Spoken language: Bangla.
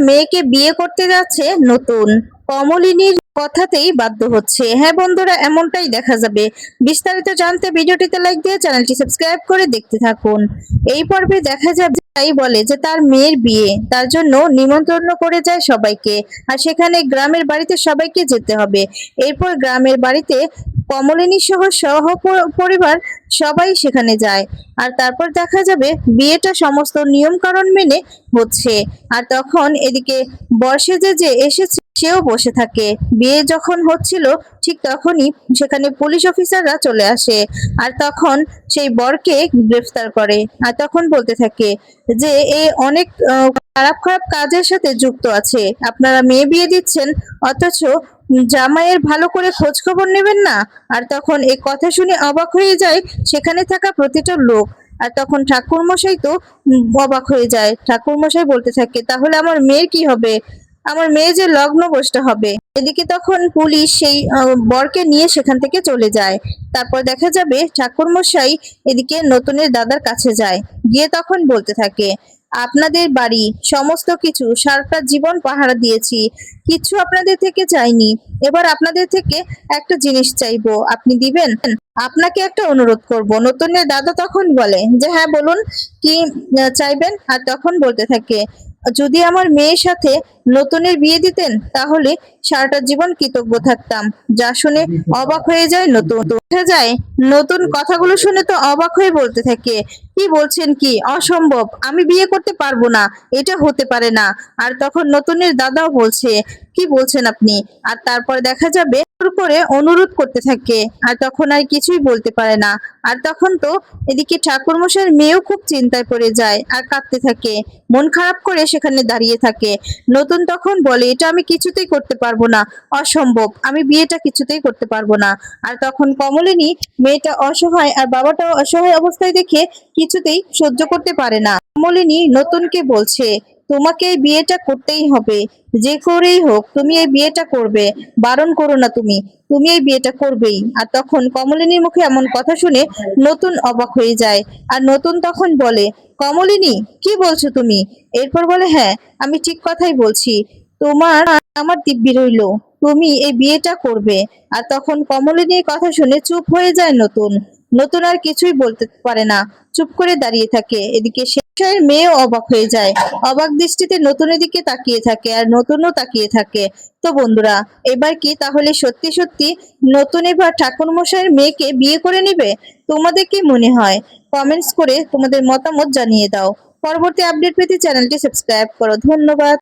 মেয়েকে বিয়ে করতে যাচ্ছে নতুন। কমলিনীর কথাতেই বাধ্য হচ্ছে। হ্যাঁ বন্ধুরা, এমনটাই দেখা যাবে। বিস্তারিত জানতে ভিডিওটিতে লাইক দিয়ে চ্যানেলটি সাবস্ক্রাইব করে দেখতে থাকুন। এই পর্বে দেখা যাবে তাই বলে যে তার মেয়ের বিয়ে। তার জন্য নিমন্ত্রণ করে যায় সবাইকে। আর সেখানে গ্রামের বাড়িতে সবাইকে যেতে হবে। এরপর গ্রামের বাড়িতে কমলিনী সহ সহ পরিবার সবাই সেখানে যায়। আর তারপর দেখা যাবে বিয়েটা সমস্ত নিয়ম কারণ মেনে হচ্ছে। আর তখন এদিকে বর্ষে যে যে এসেছে, সেও বসে থাকে। বিয়ে যখন হচ্ছিল, ঠিক তখনই সেখানে পুলিশ অফিসাররা চলে আসে। আর তখন সেই বরকে গ্রেফতার করে। আর তখন বলতে থাকে যে এই অনেক খারাপ খারাপ কাজের সাথে যুক্ত আছে। আপনারা মেয়ে বিয়ে দিচ্ছেন, অথচ জামাইয়ের ভালো করে খোঁজ খবর নেবেন না? আর তখন এই কথা শুনে অবাক হয়ে যায়, সেখানে থাকা প্রতিটা লোক। আর তখন ঠাকুর মশাই তো অবাক হয়ে যায়। ঠাকুর মশাই বলতে থাকে, তাহলে আমার মেয়ের কি হবে? আমার মেয়ে যে লগ্ন বসতে হবে। এদিকে তখন পুলিশ সেই বরকে নিয়ে সেখান থেকে চলে যায়। তারপর দেখা যাবে ঠাকুর মশাই এদিকে নতুনের দাদার কাছে যায়। গিয়ে তখন বলতে থাকে আপনাদের বাড়ি, সমস্ত কিছু, সারাটা জীবন পাহারা দিয়েছি। কিছু আপনাদের থেকে চাইনি। এবার আপনাদের থেকে একটা জিনিস চাইব। আপনি দিবেন? আপনাকে একটা অনুরোধ করব। নতুনের দাদা তখন বলে যে হ্যাঁ বলুন, কি চাইবেন? আর তখন বলতে থাকে, যদি আমার মেয়ের সাথে নতুনের বিয়ে দিতেন, তাহলে সারাটা জীবন কৃতজ্ঞ থাকতাম। যা শুনে অবাক হয়ে যায় নতুন। যায়, নতুন কথাগুলো শুনে তো অবাক হয়ে বলতে থাকে। কি বলছেন কি? অসম্ভব। আমি বিয়ে করতে পারব না। এটা হতে পারে না। আর তখন নতুনের দাদাও বলছে, কি বলছেন আপনি? আর তারপর দেখা যাবে করে অনুরোধ করতে থাকে। আর তখন আর কিছুই বলতে পারে না। আর তখন তো এদিকে ঠাকুরমশাইয়ের মেয়েও খুব চিন্তায় পড়ে যায় আর কাঁদতে থাকে। মন খারাপ করে সেখানে দাঁড়িয়ে থাকে। নতুন তখন বলে, এটা আমি কিছুতেই করতে পারব না। অসম্ভব। আমি বিয়েটা কিছুতেই করতে পারব না। আর তখন কমলিনী মেয়েটা অসহায় আর বাবাটাও অসহায় অবস্থায় দেখে কিছুতেই সহ্য করতে পারে না। কমলিনী নতুনকে বলছে, তোমাকে এই বিয়েটা করতেই হবে। যে করেই হোক, তুমি এই বিয়েটা করবে। বারণ করো না তুমি। তুমি এই বিয়েটা করবেই। আর তখন কমলিনীর মুখে এমন কথা শুনে নতুন অবাক হয়ে যায়। আর নতুন তখন বলে, কমলিনী, কি বলছো তুমি? এরপর বলে হ্যাঁ আমি ঠিক কথাই বলছি। তোমার, আমার দিব্যি রইল। তুমি এই বিয়েটা করবে। আর তখন কমলিনীর কথা শুনে চুপ হয়ে যায় নতুন। নতুন আর কিছুই বলতে পারে না। চুপ করে দাঁড়িয়ে থাকে। এদিকে শেষের মেয়েও অবাক হয়ে যায়। অবাক দৃষ্টিতে নতুনের দিকে তাকিয়ে থাকে আর নতুনও তাকিয়ে থাকে। তো বন্ধুরা, এবার কি তাহলে সত্যি সত্যি নতুন এবার ঠাকুর মশাইয়ের মেয়েকে বিয়ে করে নিবে? তোমাদের কি মনে হয়? কমেন্টস করে তোমাদের মতামত জানিয়ে দাও। পরবর্তী আপডেট পেতে চ্যানেলটি সাবস্ক্রাইব করো। ধন্যবাদ।